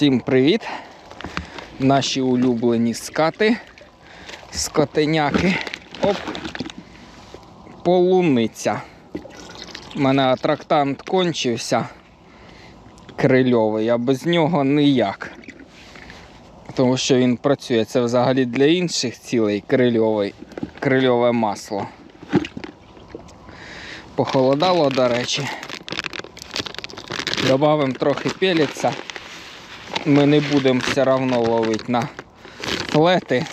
Всім привіт! Наші улюблені скати, скотеняки. Оп! Полуниця. У мене атрактант кончився крильовий, а без нього ніяк. Тому що він працює. Це взагалі для інших цілей крильовий, крильове масло. Похолодало, до речі. Добавимо трохи пеліця. Ми не будемо все одно ловити на флети.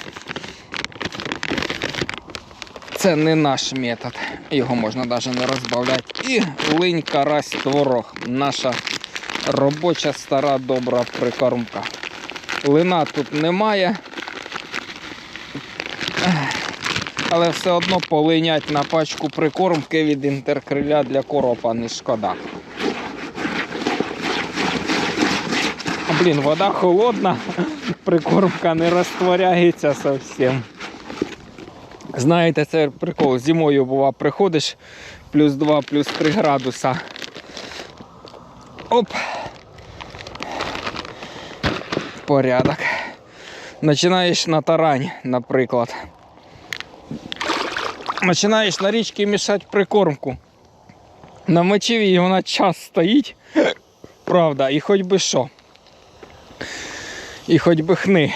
Це не наш метод. Його можна навіть не розбавляти. І линь карась творог. Наша робоча стара добра прикормка. Лина тут немає. Але все одно полинять на пачку прикормки від інтеркриля для коропа не шкода. Блін, вода холодна, прикормка не розтворяється зовсім. Знаєте, це прикол. Зимою бува, приходиш плюс 2, плюс 3 градуса. Оп. Порядок. Починаєш на тарань, наприклад. Починаєш на річці мішати прикормку. На мочеві вона час стоїть. Правда, і хоч би що. І хоч би хни.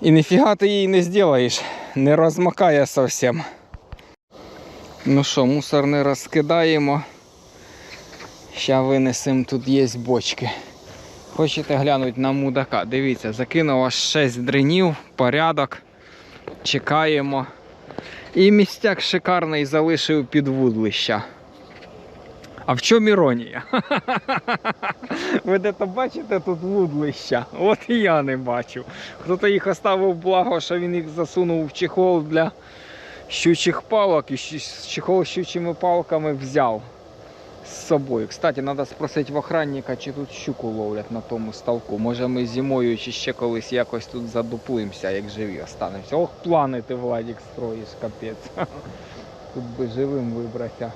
І ніфіга ти її не зробиш. Не розмакає зовсім. Ну що, мусор не розкидаємо. Ща винесемо, тут є бочки. Хочете глянути на мудака? Дивіться, закинув аж 6 дринів, порядок. Чекаємо. І містяк шикарний залишив під вудлища. А в чому іронія? Ви де-то бачите тут вудлища? От і я не бачу. Хто-то їх оставив благо, що він їх засунув в чехол для щучих палок і чехол з щучими палками взяв з собою. Кстати, треба спросити в охранника, чи тут щуку ловлять на тому ставку. Може ми зимою чи ще колись якось тут задуплимося, як живі останемося. Ох, плани ти, Владик, строїш, капець. Тут би живим вибратися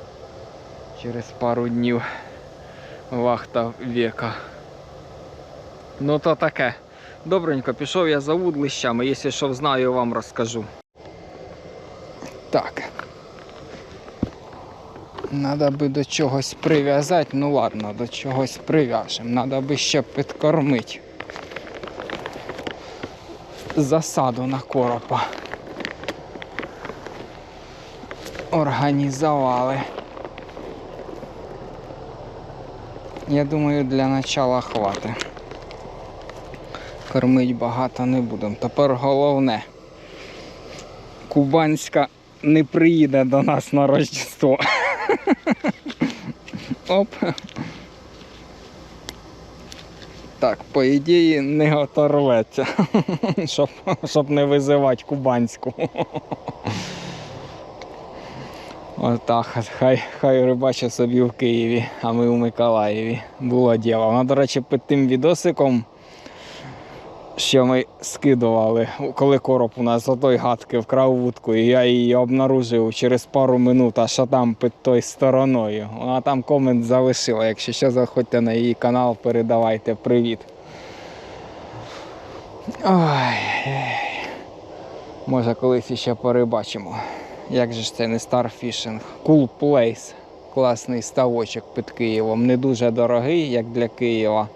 через пару днів вахта века. Ну то таке. Добренько, пішов я за вудлищами, якщо що знаю, вам розкажу. Так. Надо би до чогось прив'язати, ну ладно, до чогось прив'яжемо. Надо би ще підкормити. Засаду на коропа. Організували. Я думаю, для начала хватить. Кормить багато не будемо. Тепер головне. Кубанська не приїде до нас на Рождество. Оп. Так, по ідеї не оторветься, щоб, щоб не визивати кубанську. Отак, хай, хай рибачить собі в Києві, а ми у Миколаєві. Було діло. Вона, до речі, під тим відосиком, що ми скидували, коли короб у нас з отої гадки вкрав вудку, і я її обнаружив через пару минут, а що там під той стороною. Вона там комент залишила. Якщо що, заходьте на її канал, передавайте привіт. Ой. Може колись ще порибачимо. Як же ж це не Starfishing? Cool Place. Класний ставочок під Києвом. Не дуже дорогий, як для Києва.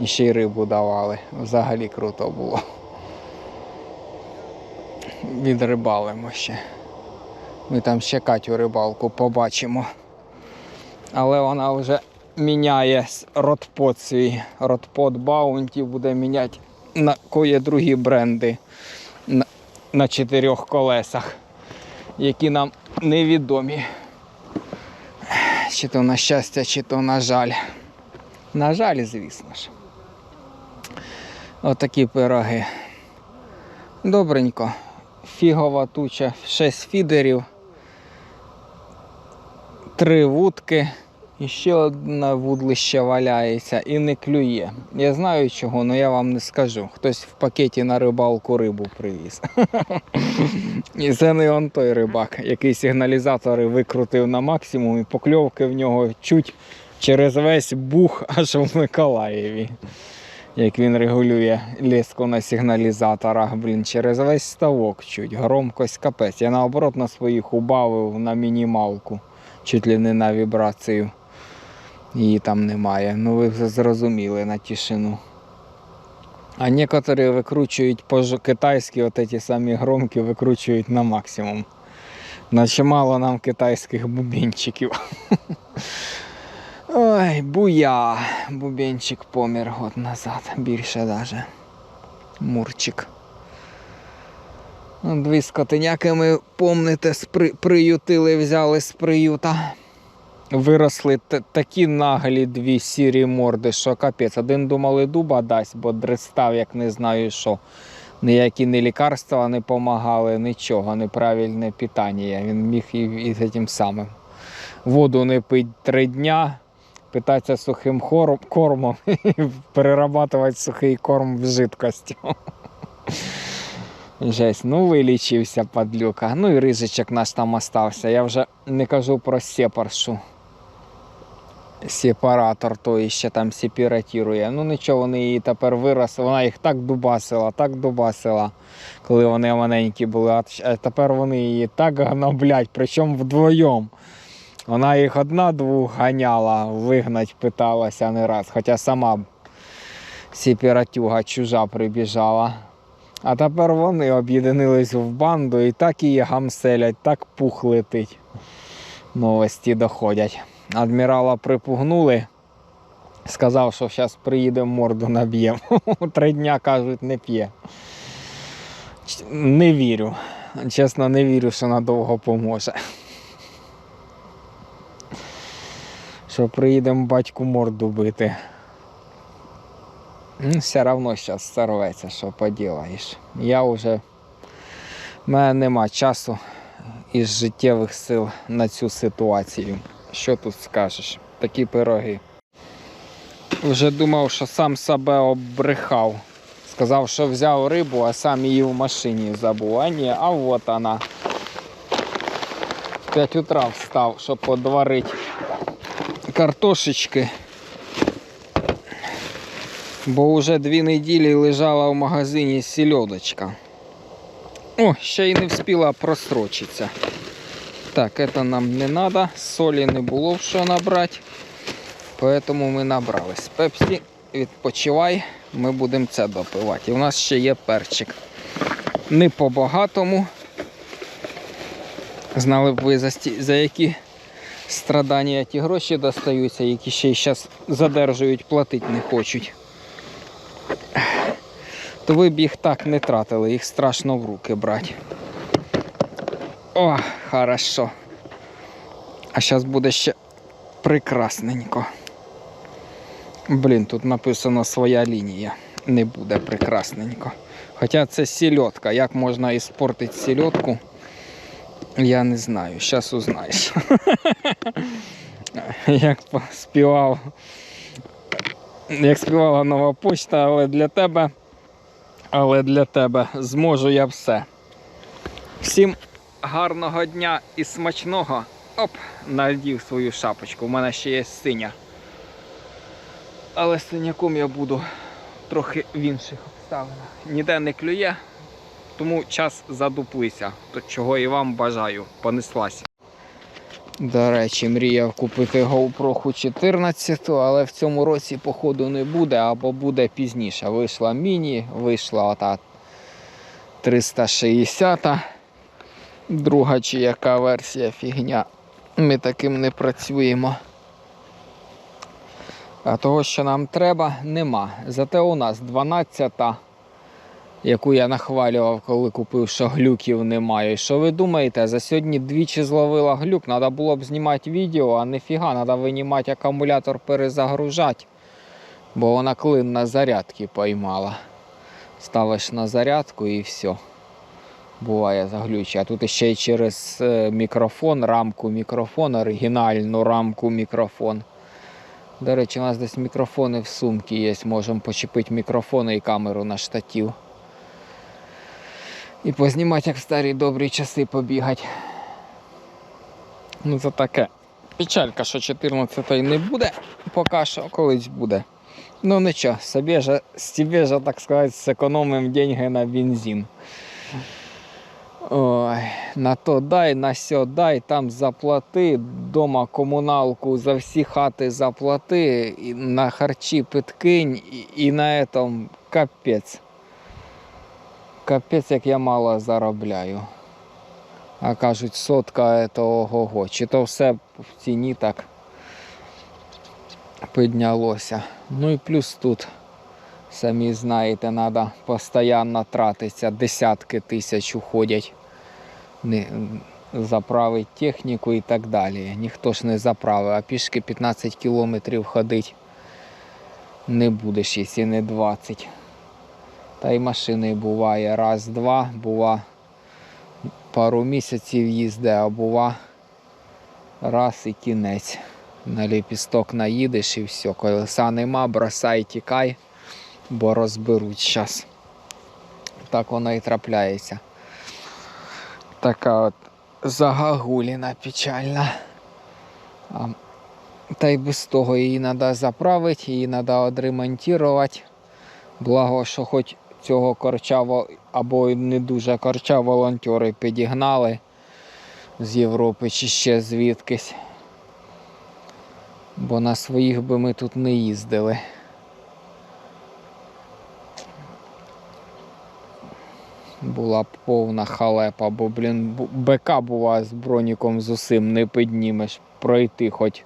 І ще й рибу давали. Взагалі круто було. Відрибалимо ще. Ми там ще Катю рибалку побачимо. Але вона вже міняє ротпот свій. Ротпот Bounty буде міняти на кої другі бренди на, на чотирьох колесах, які нам невідомі. Чи то на щастя, чи то на жаль. На жаль, звісно ж. Отакі пироги. Добренько. Фігова туча, 6 фідерів, три вудки, і ще одне вудлище валяється і не клює. Я знаю чого, але я вам не скажу. Хтось в пакеті на рибалку рибу привіз. І це не он той рибак, який сигналізатори викрутив на максимум і покльовки в нього чуть через весь бух аж в Миколаєві. як він регулює леску на сигналізаторах, блін, через весь ставок чуть, громкость капець. Я наоборот на своїх убавив на мінімалку, чуть ли не на вібрацію. Її там немає. Ну ви вже зрозуміли на тишину. А некоторі викручують по-китайськи, от ці самі громкі викручують на максимум. Наче мало нам китайських бубенчиків. Ой, буя. Бубенчик помер год назад, більше даже. Мурчик. Ну, Дві скотиняки ми, помните, спри... приютили, взяли з приюта. Виросли такі наглі дві сірі морди, що капець. Один думали дуба дасть, бо дристав, як не знаю що. Ніякі ні лікарства не допомагали, нічого, неправильне питання. Він міг і, і з тим самим. Воду не пить три дня, питатися сухим хором, кормом і перерабатувати сухий корм в жидкость. Жесть, ну вилічився падлюка. Ну і рижичок наш там остався. Я вже не кажу про сепаршу. Сепаратор той ще там сепаратірує. Ну нічого, вони її тепер виросли. Вона їх так дубасила, так дубасила, коли вони маленькі були. А тепер вони її так гноблять, причому вдвоєм. Вона їх одна-двох ганяла, вигнать питалася не раз, хоча сама сепаратюга чужа прибіжала. А тепер вони об'єднились в банду і так її гамселять, так пух летить. Новості доходять. Адмірала припугнули. Сказав, що зараз приїдемо морду наб'ємо. Три дня кажуть, не п'є. Не вірю. Чесно, не вірю, що надовго поможе. Що приїдемо батьку морду бити. Ну, все одно зараз сорветься, що поділаєш. Я вже. У мене нема часу із життєвих сил на цю ситуацію. Що тут скажеш? Такі пироги. Вже думав, що сам себе обрехав. Сказав, що взяв рибу, а сам її в машині забув. А ні, а от вона. В 5 утра встав, щоб подварити картошечки. Бо вже дві неділі лежала в магазині сільодочка. О, ще й не встигла прострочитися. Так, это нам не надо. Солі не було що набрати. Поэтому ми набрались. Пепсі, відпочивай, ми будемо це допивати. І у нас ще є перчик. Не по-багатому. Знали б ви за, за які страдання ті гроші достаються, які ще й зараз задержують, платити не хочуть. То ви б їх так не тратили, їх страшно в руки брати. О, хорошо. А зараз буде ще прекрасненько. Блін, тут написано своя лінія. Не буде прекрасненько. Хоча це сільотка. Як можна іспортити сільотку, я не знаю. Зараз узнаєш. Як співав. Як співала нова почта, але для тебе. Але для тебе зможу я все. Всім гарного дня і смачного. Оп, надів свою шапочку. У мене ще є синя. Але синяком я буду трохи в інших обставинах. Ніде не клює, тому час задуплися. Чого і вам бажаю. Понеслася. До речі, мріяв купити GoPro 14, але в цьому році, походу, не буде або буде пізніше. Вийшла міні, вийшла ота 360. Друга чи яка версія фігня. Ми таким не працюємо. А того, що нам треба, нема. Зате у нас 12-та, яку я нахвалював, коли купив, що глюків немає. І Що ви думаєте, за сьогодні двічі зловила глюк, треба було б знімати відео, а нефіга, треба винімати акумулятор перезагружати. Бо вона клин на зарядки поймала. Ставиш на зарядку і все. Буває заглючує. А тут ще й через е, мікрофон, рамку мікрофон, оригінальну рамку мікрофон. До речі, у нас десь мікрофони в сумці є. Можемо почепити мікрофони і камеру на штатів. І познімати, як в старі добрі часи побігати. Ну це таке. Печалька, що 14 не буде, поки що колись буде. Ну нічого, собі же, себе же, так сказати, зекономимо деньги на бензин. Ой, на то дай, на сьо дай, там заплати, дома комуналку за всі хати заплати, і на харчі підкинь, і, і на этом капець. Капець, як я мало заробляю. А кажуть, сотка це ого-го. Чи то все в ціні так піднялося. Ну і плюс тут, самі знаєте, треба постійно тратитися, десятки тисяч уходять. Заправить техніку і так далі. Ніхто ж не заправив, а пішки 15 кілометрів ходить не будеш, якщо не 20. Та й машини буває раз-два, бува пару місяців їзде, а бува раз і кінець. На ліпісток наїдеш і все. Колеса нема, бросай, тікай, бо розберуть зараз. Так воно і трапляється. Така от загагуліна печальна. А, та й без того її треба заправити, її треба відремонтувати. Благо, що хоч цього корча або не дуже корча волонтери підігнали з Європи чи ще звідкись. Бо на своїх би ми тут не їздили. Була повна халепа, бо, блін, бу- БК бува з броніком з усім не піднімеш, пройти хоч,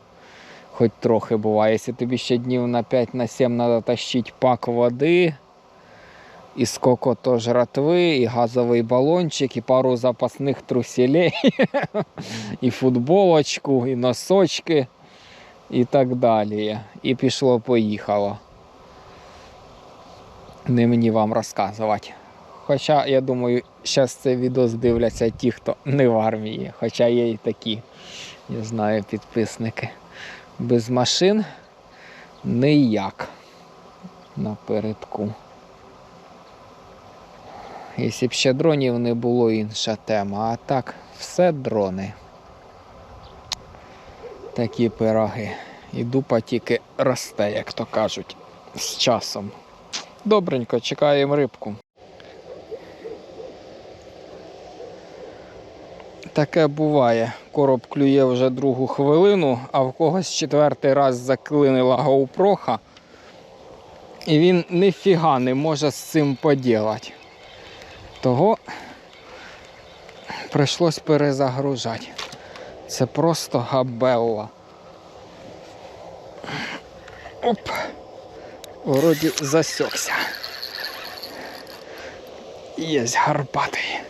хоч трохи буває. Якщо тобі ще днів на 5 на 7 треба тащити пак води, і сколько то жратви, і газовий балончик, і пару запасних труселей, і футболочку, і носочки, і так далі. І пішло-поїхало. Не мені вам розказувати. Хоча, я думаю, зараз це відео дивляться ті, хто не в армії. Хоча є і такі, я знаю, підписники. Без машин ніяк напередку. Якщо б ще дронів не було, інша тема. А так, все дрони. Такі пироги. І дупа тільки росте, як то кажуть, з часом. Добренько, чекаємо рибку. Таке буває. Короб клює вже другу хвилину, а в когось четвертий раз заклинила гоупроха. І він ніфіга не може з цим поділати. Того прийшлось перезагружати. Це просто габелла. Оп! Вроді засекся. Єсть гарбатий.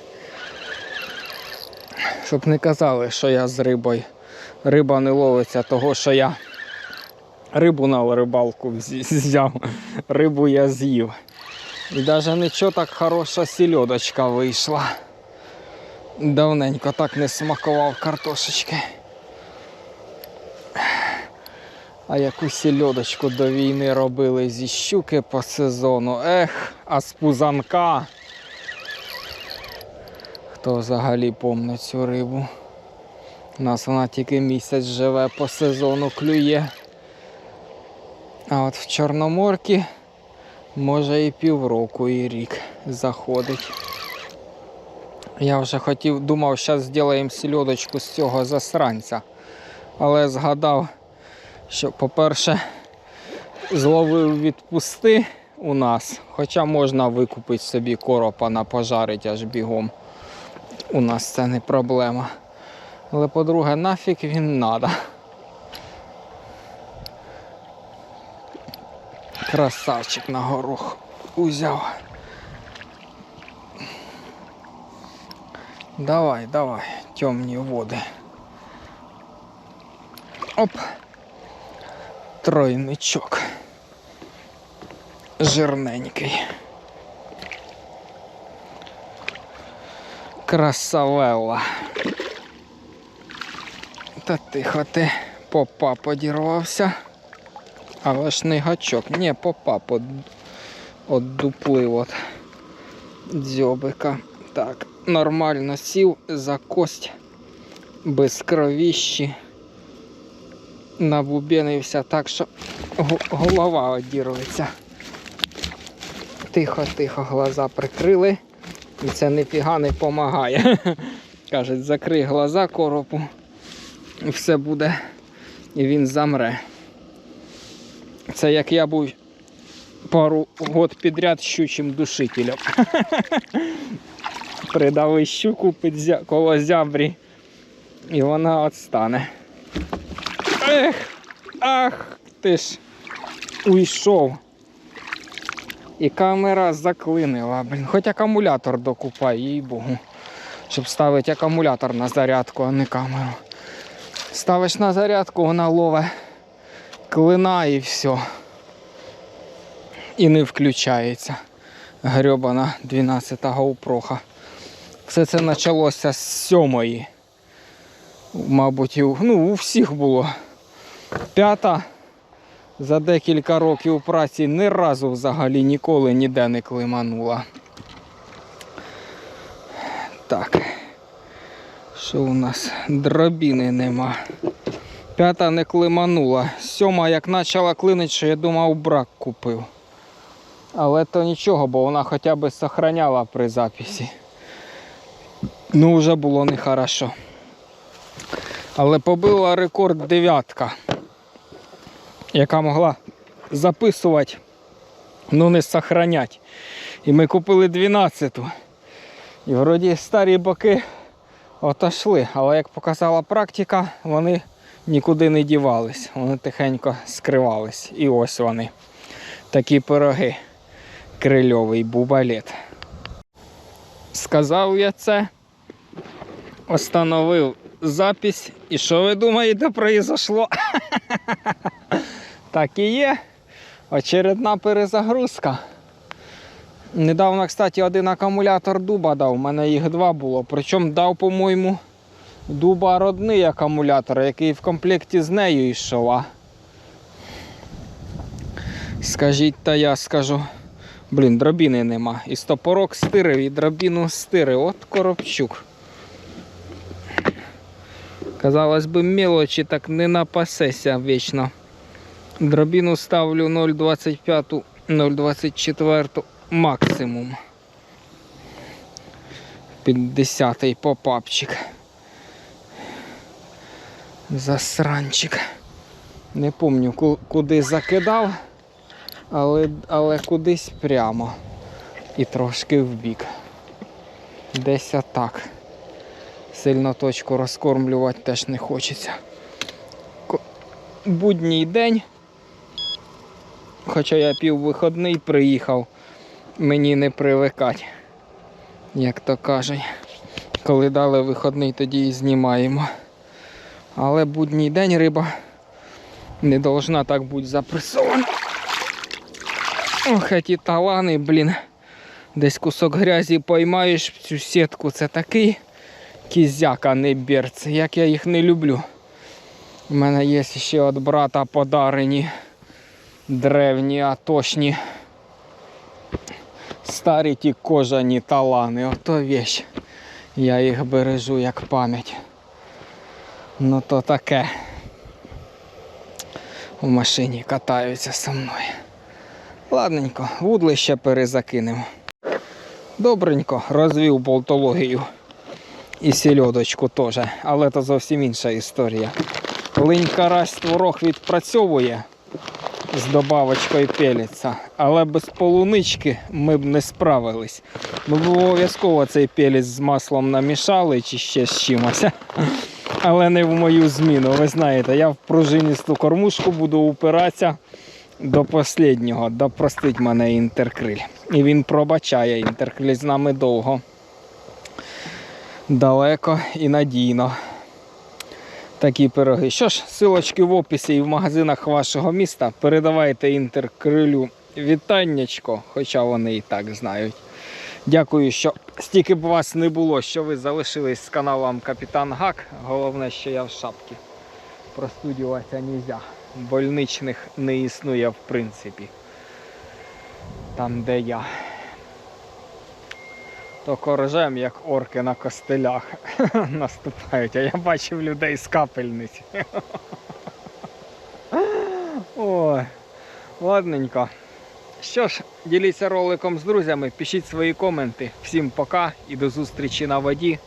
Щоб не казали, що я з рибою. Риба не ловиться того, що я рибу на рибалку взяв. Рибу я з'їв. І навіть нічого так хороша сільодочка вийшла. Давненько так не смакував картошечки. А яку сільодочку до війни робили зі щуки по сезону. Ех, а з пузанка. Хто взагалі помне цю рибу? У нас вона тільки місяць живе по сезону клює. А от в Чорноморці може і півроку, і рік заходить. Я вже хотів, думав, зараз зробимо сільодочку з цього засранця. Але згадав, що, по-перше, зловив відпусти у нас, хоча можна викупити собі коропа на пожарить аж бігом. У нас це не проблема. Але по-друге, нафіг він надо. Красавчик на горох узяв. Давай, давай, темні води. Оп. Тройничок. Жирненький. Красавелла. Та тихо ти попа подірвався. Але ж не гачок. Ні, попа под... оддуплив от дзьобика. Так, нормально сів за кость без кровіщі. набубенився так, що голова одірветься. Тихо, тихо, глаза прикрили. І це ніфіга не допомагає. Кажуть, закрий глаза коропу, і все буде, і він замре. Це як я був пару год підряд щучим душителем. Придави щуку під коло зябрі, і вона відстане. Ех, ах, ти ж уйшов. І камера заклинила, блін. Хоч акумулятор докупай, їй богу. Щоб ставити акумулятор на зарядку, а не камеру. Ставиш на зарядку, вона лове клина і все. І не включається. Грьобана 12 GoPro. Все це почалося з сьомої. Мабуть, і ну, у всіх було. П'ята за декілька років праці ні разу взагалі ніколи ніде не климанула. Так. Що у нас? Дробіни нема. П'ята не климанула. Сьома як почала клинить, що я думав брак купив. Але то нічого, бо вона хоча б сохраняла при записі. Ну, вже було нехорошо. Але побила рекорд дев'ятка, яка могла записувати, ну не сохранять. І ми купили 12-ту. І вроді старі боки отошли. Але як показала практика, вони нікуди не дівались. Вони тихенько скривались. І ось вони. Такі пироги. Крильовий бубалет. Сказав я це, остановив запись. І що ви думаєте, произошло? так і є. Очередна перезагрузка. Недавно, кстати, один акумулятор дуба дав. У мене їх два було. Причому дав, по-моєму, дуба родний акумулятор, який в комплекті з нею йшов. А... Скажіть, та я скажу. Блін, дробіни нема. І стопорок стирив, і дробіну стирив. От коробчук. Казалось би, мелочі так не напасеся вічно. Дробіну ставлю 0,25, 0,24 максимум. 50-й попапчик. Засранчик. Не пам'ятаю, куди закидав, але, але кудись прямо. І трошки вбік. Десь отак. Сильно точку розкормлювати теж не хочеться. Будній день. Хоча я піввиходний приїхав, мені не привикать, як то кажуть. Коли дали виходний, тоді і знімаємо. Але будній день риба не должна так бути запресована. Ох, ті талани, блін. Десь кусок грязі поймаєш в цю сітку, це такий кізяк, а не берц. Як я їх не люблю. У мене є ще від брата подарені древні, атошні. Старі ті кожані талани, ото вещь. Я їх бережу як пам'ять. Ну то таке. В машині катаються со мною. Ладненько, вудлище перезакинемо. Добренько, розвів болтологію. І сільодочку теж, але то зовсім інша історія. Линь карась творог відпрацьовує з добавочкою пеліця, але без полунички ми б не справились. Ми б обов'язково цей пелець з маслом намішали чи ще з чимось. Але не в мою зміну. Ви знаєте, я в пружиністу кормушку буду упиратися до останнього. Да простить мене інтеркриль. І він пробачає інтеркриль з нами довго. Далеко і надійно. Такі пироги. Що ж, силочки в описі і в магазинах вашого міста. Передавайте інтеркрилю вітаннячко, хоча вони і так знають. Дякую, що стільки б вас не було, що ви залишились з каналом Капітан Гак. Головне, що я в шапці. Простудюватися не можна. Больничних не існує в принципі. Там, де я. То коржем, як орки на костелях наступають, а я бачив людей з капельниць. Ой, ладненько. Що ж, діліться роликом з друзями, пишіть свої коменти. Всім пока і до зустрічі на воді.